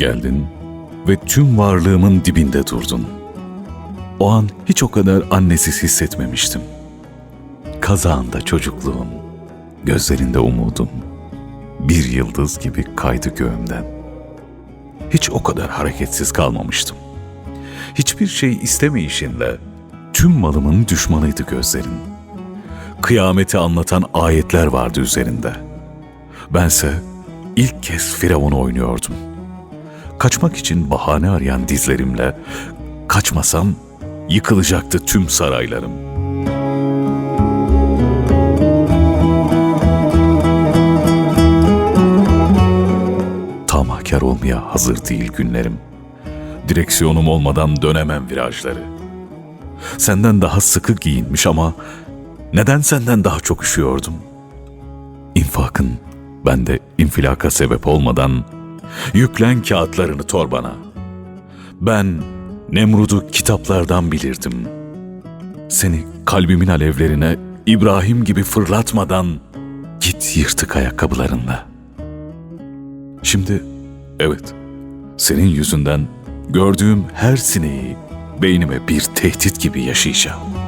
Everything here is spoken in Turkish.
geldin ve tüm varlığımın dibinde durdun. O an hiç o kadar annesiz hissetmemiştim. Kazağında çocukluğun, gözlerinde umudum, bir yıldız gibi kaydı göğümden. Hiç o kadar hareketsiz kalmamıştım. Hiçbir şey istemeyişinle tüm malımın düşmanıydı gözlerin. Kıyameti anlatan ayetler vardı üzerinde. Bense ilk kez Firavun'u oynuyordum. Kaçmak için bahane arayan dizlerimle, kaçmasam yıkılacaktı tüm saraylarım. Tamahkar olmaya hazır değil günlerim. Direksiyonum olmadan dönemem virajları. Senden daha sıkı giyinmiş ama neden senden daha çok üşüyordum? İnfakın bende infilaka sebep olmadan yüklen kağıtlarını torbana. Ben Nemrud'u kitaplardan bilirdim. Seni kalbimin alevlerine İbrahim gibi fırlatmadan git yırtık ayakkabılarınla. Şimdi evet senin yüzünden gördüğüm her sineği beynime bir tehdit gibi yaşayacağım.